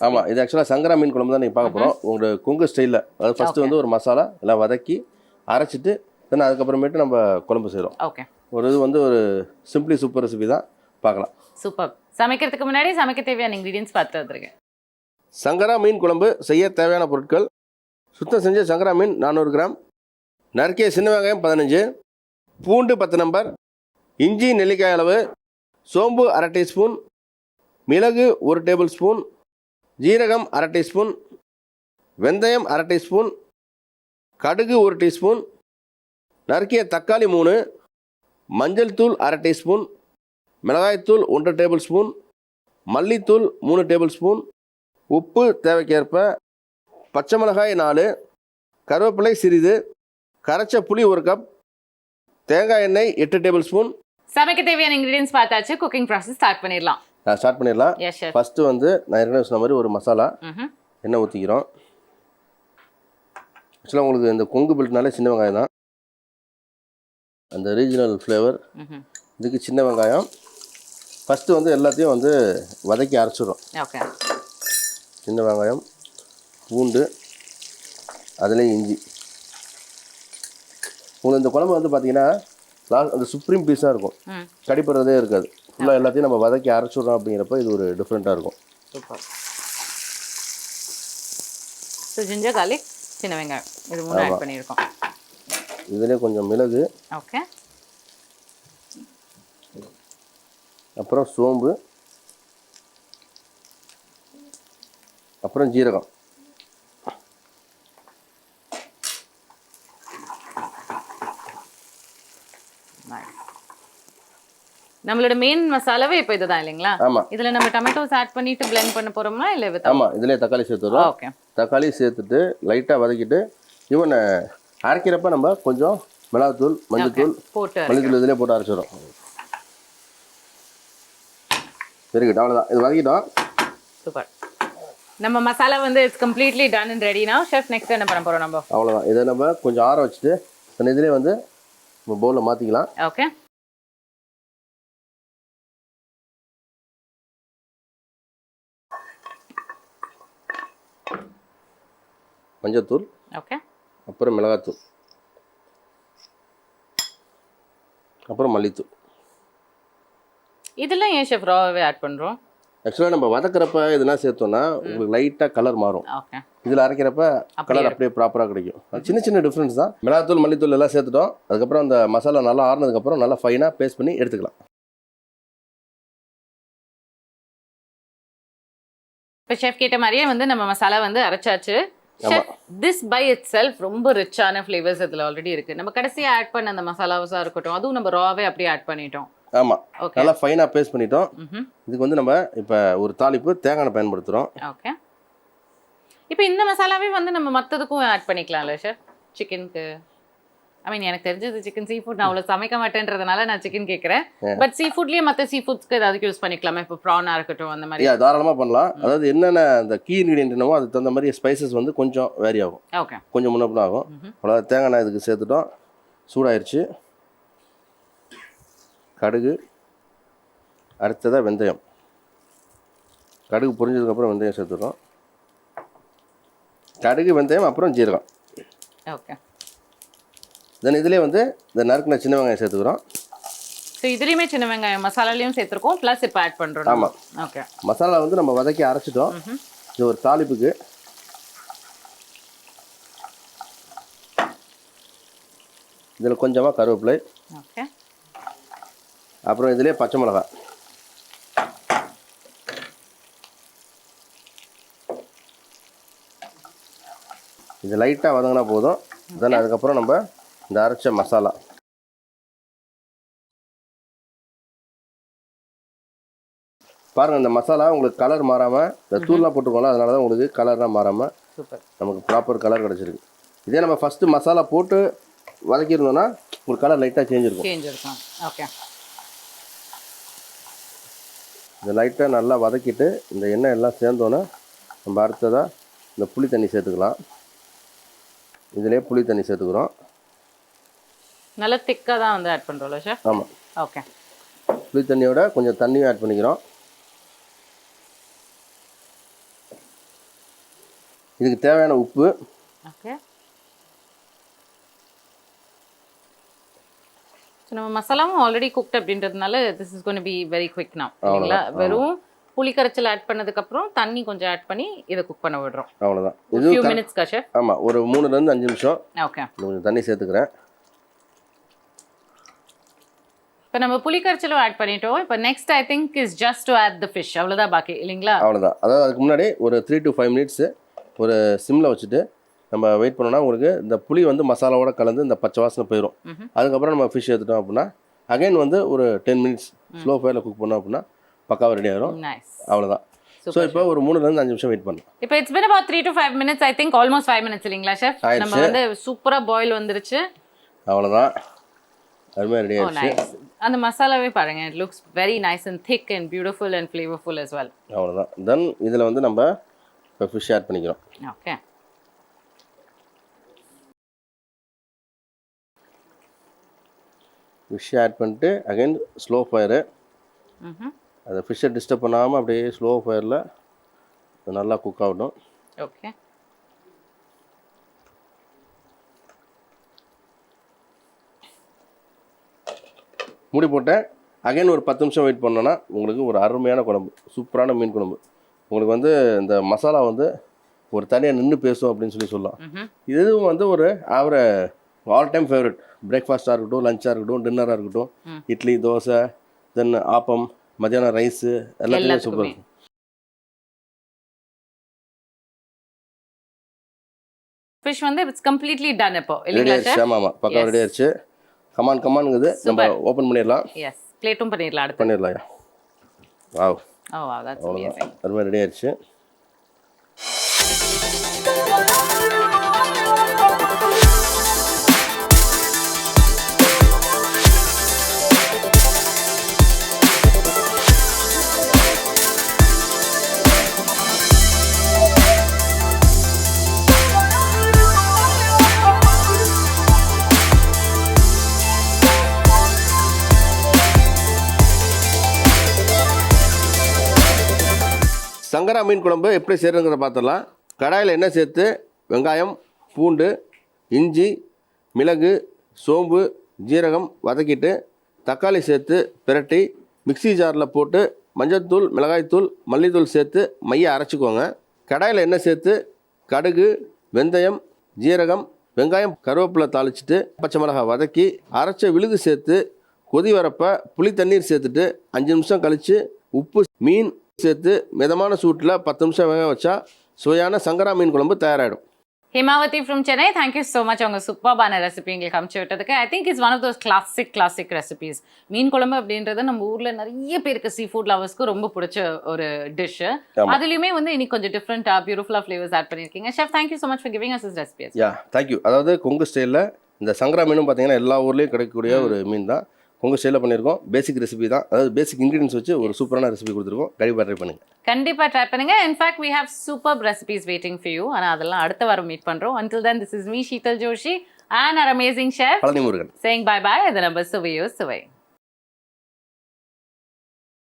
ஆமாம் இது ஆக்சுவலாக சங்கரா மீன் குழம்பு தான் நீங்கள் பார்க்க போகிறோம் உங்களோட கொங்கு ஸ்டைலில் அதாவது ஃபஸ்ட்டு வந்து ஒரு மசாலா எல்லாம் வதக்கி அரைச்சிட்டு தென் அதுக்கப்புறமேட்டு நம்ம குழம்பு செய்கிறோம் ஓகே ஒரு இது வந்து ஒரு சிம்பிளி சூப்பர் ரெசிபி தான் பார்க்கலாம். சூப்பர் சமைக்கிறதுக்கு முன்னாடி சமைக்க தேவையான இன்கிரீடியன்ஸ் பார்த்து வந்துருங்க சங்கரா மீன் குழம்பு செய்ய தேவையான பொருட்கள் சுத்தம் செஞ்ச சங்கரா மீன் நானூறு கிராம் நறுக்கிய சின்ன வெங்காயம் பதினஞ்சு பூண்டு பத்து நம்பர் இஞ்சி நெல்லிக்காய் அளவு சோம்பு அரை டீஸ்பூன் மிளகு ஒரு டேபிள் ஸ்பூன் ஜீரகம் அரை டீஸ்பூன் வெந்தயம் அரை டீஸ்பூன் கடுகு ஒரு டீஸ்பூன் நறுக்கிய தக்காளி மூணு மஞ்சள் தூள் அரை டீஸ்பூன் மிளகாய்த்தூள் ஒன்றரை டேபிள் ஸ்பூன் மல்லித்தூள் மூணு டேபிள் ஸ்பூன் உப்பு தேவைக்கேற்ப பச்சை மிளகாய் நாலு கருவேப்பிலை சிறிது கரைச்ச புளி ஒரு கப் தேங்காய் எண்ணெய் எட்டு டேபிள் ஸ்பூன். சமைக்க தேவையான இன்கிரீடியன்ஸ் பார்த்தாச்சு. குக்கிங் ப்ராசஸ் ஸ்டார்ட் பண்ணிடலாம். ஸ்டார்ட் பண்ணிடலாம். ஃபஸ்ட்டு வந்து நான் ஏற்கனவே சொன்ன மாதிரி ஒரு மசாலா. எண்ணெய் ஊற்றிக்கிறோம் ஆக்சுவலாக உங்களுக்கு இந்த கொங்கு பில்ட்னாலே சின்ன வெங்காயம் தான். அந்த ரீஜனல் ஃப்ளேவர் இதுக்கு சின்ன வெங்காயம். ஃபஸ்ட்டு வந்து எல்லாத்தையும் வந்து வதக்கி அரைச்சிடுறோம். ஓகே சின்ன வெங்காயம் பூண்டு அதுலேயும் இஞ்சி. உங்களுக்கு இந்த குழம்பு வந்து பார்த்தீங்கன்னா லாஸ்ட் அந்த சுப்ரீம் பீஸாக இருக்கும். கடிப்படுறதே இருக்காது. ஃபுல்லாக எல்லாத்தையும் நம்ம வதக்கி அரைச்சிடுறோம் அப்படிங்கிறப்ப இது ஒரு டிஃப்ரெண்ட்டாக இருக்கும். சூப்பர். ஸோ ஜிஞ்சர் garlic சின்ன வெங்காயம். இது மூணு ஆட் பண்ணியிருக்கோம். இதுலேயே கொஞ்சம் மிளகு. ஓகே. அப்புறம் சோம்பு. அப்புறம் ஜீரகம். நம்மளோட மெயின் மசாலாவே இப்போ இதுதான் இல்லைங்களா? ஆமாம் இதுல நம்ம டொமேட்டோஸ் ஆட் பண்ணிட்டு blend பண்ண போறோமா இல்ல வித் ஆமாம் இதுலேயே தக்காளி சேர்த்துறோம் ஓகே தக்காளி சேர்த்துட்டு லைட்டாக வதக்கிட்டு இவனை அரைக்கிறப்ப நம்ம கொஞ்சம் மிளகாத்தூள் மஞ்சத்தூள் போட்டு மல்லித்தூள் இதிலே போட்டு அரைச்சிடும் வெரி குட் அவ்வளோதான் இது வதக்கிட்டோம். சூப்பர் நம்ம மசாலா வந்து it's completely done and ready now. Chef next என்ன பண்ண போறோம் நம்ம? அவ்வளோதான் இதை நம்ம கொஞ்சம் ஆற வச்சுட்டு அந்த இதிலே வந்து நம்ம பவுலில் மாற்றிக்கலாம் ஓகே மஞ்சத்தூள் ஓகே. அப்புறம் மிளகாத்தூள் அப்புறம் மல்லித்தூள். இதெல்லாம் ஏன் ஷெஃப் ராவே ஆட் பண்றோம்? ஆக்சுவலாக நம்ம வதக்குறப்ப எதுனா சேர்த்தோம்னா உங்களுக்கு லைட்டாக கலர் மாறும். இதில் அரைக்கிறப்ப கலர் அப்படியே ப்ராப்பராக கிடைக்கும். சின்ன சின்ன டிஃப்ரென்ஸ் தான். மிளகாத்தூள் மல்லித்தூள் எல்லாம் சேர்த்துட்டோம். அதுக்கப்புறம் அந்த மசாலா நல்லா ஆறுனதுக்கப்புறம் நல்லா ஃபைனாக பேஸ்ட் பண்ணி எடுத்துக்கலாம். இப்போ ஷெஃப் கேட்ட மாதிரியே வந்து நம்ம மசாலா வந்து அரைச்சாச்சு. திஸ் பை இட் செல்ஃப் ரொம்ப ரிச்சான ஃப்ளேவர்ஸ் இதில் ஆல்ரெடி இருக்கு. நம்ம கடைசியாக ஆட் பண்ண அந்த மசாலாஸாக இருக்கட்டும் அதுவும் நம்ம ராவே அப்படியே ஆட் பண்ணிட்டோம். ஆமாம் ஓகே நல்லா ஃபைனாக பேஸ்ட் பண்ணிட்டோம். இதுக்கு வந்து நம்ம இப்போ ஒரு தாளிப்பு தேங்காய் பயன்படுத்துகிறோம் ஓகே இப்போ இந்த மசாலாவே வந்து நம்ம மற்றதுக்கும் ஆட் பண்ணிக்கலாம்ல ஷெஃப் சிக்கனுக்கு ஐ மீன் எனக்கு தெரிஞ்சது சிக்கன் சீ ஃபுட் நான் அவ்வளோ சமைக்க மாட்டேன்றதுனால நான் சிக்கன் கேட்குறேன் பட் சீ ஃபுட்லேயே மற்ற சீ ஃபுட்ஸ்க்கு ஏதாவது யூஸ் பண்ணிக்கலாமா. இப்போ ப்ரானாக இருக்கட்டும் அந்த மாதிரி. தாராளமாக பண்ணலாம். அதாவது என்னென்ன அந்த கீ இன்க்ரீடியன்ட் என்னவோ அதுக்கு தகுந்த மாதிரி ஸ்பைசஸ் வந்து கொஞ்சம் வேரி ஆகும். ஓகே கொஞ்சம் முன்ன பின்ன ஆகும். அவ்வளோ தேங்காய் இதுக்கு சேர்த்துட்டோம். சூடாயிருச்சு. கடுகு. அடுத்ததாக வெந்தயம். கடுகு பொரிஞ்சதுக்கப்புறம் வெந்தயம் சேர்த்துட்டோம் கடுகு வெந்தயம் அப்புறம் ஜீரகம். ஓகே தென் இதிலே வந்து இந்த நறுக்குன சின்ன வெங்காயம் சேர்த்துக்கிறோம். ஸோ இதுலேயுமே சின்ன வெங்காயம் மசாலாலையும் சேர்த்துருக்கோம். ப்ளஸ் இப்போ ஆட் பண்ணுறோம் ஆமாம். ஓகே மசாலா வந்து நம்ம வதக்கி அரைச்சிட்டோம். இது ஒரு தாளிப்புக்கு. இதில் கொஞ்சமாக கருவேப்பிலை. ஓகே அப்புறம் இதிலே பச்சை மிளகாய். இது லைட்டாக வதங்கினா போதும். தென் அதுக்கப்புறம் நம்ம இந்த அரைச்ச மசாலா. பாருங்கள் இந்த மசாலா உங்களுக்கு கலர் மாறாமல் இந்த தூள்லாம் போட்டுருக்கோம்ல அதனால தான் உங்களுக்கு கலர்லாம் மாறாமல் சூப்பர். நமக்கு ப்ராப்பர் கலர் கிடச்சிருக்கு. இதே நம்ம ஃபஸ்ட்டு மசாலா போட்டு வதக்கியிருந்தோம்னா உங்களுக்கு கலர் லைட்டாக சேஞ்ச் இருக்கும். சேஞ்ச் இருக்கும். ஓகே இதை லைட்டாக நல்லா வதக்கிட்டு இந்த எண்ணெய் எல்லாம் சேர்ந்தோன்னே நம்ம அடுத்ததாக இந்த புளி தண்ணி சேர்த்துக்கலாம். இதிலே புளி தண்ணி சேர்த்துக்கிறோம். நல்லா திக்காக தான் வந்து ஆட் பண்ணுறோம்ல ஷெஃப் ஆமாம் ஓகே புளி தண்ணியோட கொஞ்சம் தண்ணியும் ஆட் பண்ணிக்கிறோம். இதுக்கு தேவையான உப்பு. ஓகே ஸோ நம்ம மசாலாவும் ஆல்ரெடி குக்ட் அப்படின்றதுனால this is gonna be very quick now. இல்லைங்களா? வெறும் புளி கரைச்சல் ஆட் பண்ணதுக்கப்புறம் தண்ணி கொஞ்சம் ஆட் பண்ணி இதை குக் பண்ண விடுறோம். அவ்வளோதான் ஃபியூ இது மினிட்ஸ்க்கா ஷெஃப் ஆமாம் ஒரு மூணுலேருந்து அஞ்சு நிமிஷம். ஓகே கொஞ்சம் தண்ணி சேர்த்துக்கிறேன். இப்போ நம்ம புளி கரைச்சலும் ஆட் பண்ணிட்டோம். இப்போ next I think is just to add the fish அவ்வளோதான் பாக்கி இல்லைங்களா? அவ்வளோதான் அதாவது அதுக்கு முன்னாடி ஒரு த்ரீ டு ஃபைவ் மினிட்ஸு ஒரு சிம்மில் வச்சுட்டு நம்ம வெயிட் பண்ணோம்னா உங்களுக்கு இந்த புளி வந்து மசாலாவோட கலந்து இந்த பச்சை வாசனை போயிடும். அதுக்கப்புறம் நம்ம ஃபிஷ் எடுத்துட்டோம் அப்படின்னா அகைன் வந்து ஒரு டென் மினிட்ஸ் ஸ்லோ ஃபயரில் குக் பண்ணோம் அப்படின்னா பக்காவாக ரெடி ஆயிரும். அவ்வளோதான் ஸோ இப்போ ஒரு மூணுலேருந்து அஞ்சு நிமிஷம் வெயிட் பண்ணலாம். இப்போ it's been about three to five minutes I think almost five minutes இல்லைங்களா ஆயிடுச்சு. நம்ம வந்து சூப்பராக பாயில் வந்துருச்சு. அவ்வளோதான் அருமையாக ரெடி ஓ ஆயிடுச்சு. அந்த மசாலாவே பாருங்க. It looks very nice and thick and beautiful and flavourful as well. அவ்வளோதான் தென் இதில் வந்து நம்ம இப்போ ஃபிஷ் ஆட் பண்ணிக்கிறோம். ஓகே ஃபிஷ் ஆட் பண்ணிட்டு அகைன் ஸ்லோ ஃபயரு அதை ஃபிஷ்ஷை டிஸ்டர்ப் பண்ணாமல் அப்படியே ஸ்லோ ஃபயரில் நல்லா குக் ஆகட்டும். ஓகே மூடி போட்டேன். அகைன் ஒரு பத்து நிமிஷம் வெயிட் பண்ணோன்னா உங்களுக்கு ஒரு அருமையான குழம்பு. சூப்பரான மீன் குழம்பு. உங்களுக்கு வந்து இந்த மசாலா வந்து ஒரு தனியாக நின்று பேசும் அப்படின்னு சொல்லி சொல்லலாம். இதுவும் வந்து ஒரு அவரை ஆல் டைம் ஃபேவரட் பிரேக்ஃபாஸ்ட்டாக இருக்கட்டும் லஞ்சாக இருக்கட்டும் டின்னராக இருக்கட்டும். இட்லி தோசை தென் ஆப்பம் மத்தியானம் ரைஸு எல்லாத்துக்குமே. சூப்பர் எல்லாத்துக்குமே. ஃபிஷ் வந்து இட்ஸ் கம்ப்ளீட்லி டன் இப்போ. ரெடி ஆயிடுச்சு. ஆமாம் ஆமாம் பக்கம் ரெடி ஆயிடுச்சு. கமான் கமானுங்குது நம்ம ஓப்பன் பண்ணிடலாம். எஸ் பிளேட்டும் பண்ணிடலாம் அடுத்து. பண்ணிடலாம் வாவ் ஓ வா தட்ஸ் அமேசிங் ரெடி ஆயிடுச்சு. சங்கரா மீன் குழம்பு எப்படி செய்கிறதுங்கிறத பார்த்துடலாம் கடாயில் எண்ணெய் சேர்த்து வெங்காயம் பூண்டு இஞ்சி மிளகு சோம்பு ஜீரகம் வதக்கிட்டு தக்காளி சேர்த்து பிரட்டி மிக்ஸி ஜாரில் போட்டு மஞ்சள்தூள் மிளகாய்த்தூள் மல்லித்தூள் சேர்த்து மைய அரைச்சிக்கோங்க. கடாயில் எண்ணெய் சேர்த்து கடுகு வெந்தயம் ஜீரகம் வெங்காயம் கருவேப்பிலை தாளிச்சிட்டு பச்சை மிளகாய் வதக்கி அரைச்ச விழுது சேர்த்து கொதி வரப்ப புளி தண்ணீர் சேர்த்துட்டு அஞ்சு நிமிஷம் கழித்து உப்பு மீன் சேர்த்து மிதமான சூட்டில் பத்து நிமிஷம் வேக வச்சா சுவையான சங்கரா மீன் குழம்பு தயாராகிடும் Hemavathi from Chennai thank you so much உங்கள் சூப்பர்பான ரெசிபி எங்களுக்கு அமுச்சு விட்டதுக்கு. I think is one of those classic classic recipes மீன் குழம்பு அப்படின்றது நம்ம ஊரில் நிறைய பேருக்கு சீ ஃபுட் லவர்ஸ்க்கு ரொம்ப பிடிச்ச ஒரு டிஷ்ஷு. அதுலேயுமே வந்து இன்னைக்கு கொஞ்சம் டிஃப்ரெண்ட்டாக பியூட்டிஃபுல்லாக ஃப்ளேவர்ஸ் ஆட் பண்ணியிருக்கீங்க. Chef thank you so much for giving us is recipes ya thank you அதாவது கொங்கு ஸ்டைலில் இந்த சங்கரா மீனும் பார்த்தீங்கன்னா எல்லா ஊர்லேயும் கிடைக்கக்கூடிய ஒரு மீன் தான். கொங்கு ஸ்டைலில் பண்ணியிருக்கோம் பேசிக் ரெசிபி தான். அதாவது பேசிக் இன்க்ரீடியன்ஸ் வச்சு ஒரு சூப்பரான ரெசிபி கொடுத்துருக்கோம். கண்டிப்பாக ட்ரை பண்ணுங்கள் கண்டிப்பா ட்ரை பண்ணுங்க. In fact we have super recipes waiting for you ஆனா அதெல்லாம் அடுத்த வாரம் மீட் பண்றோம். Until then this is me Sheetal Joshi and our amazing chef. Palani Murugan saying bye bye அது நம்ம சுவையோ சுவை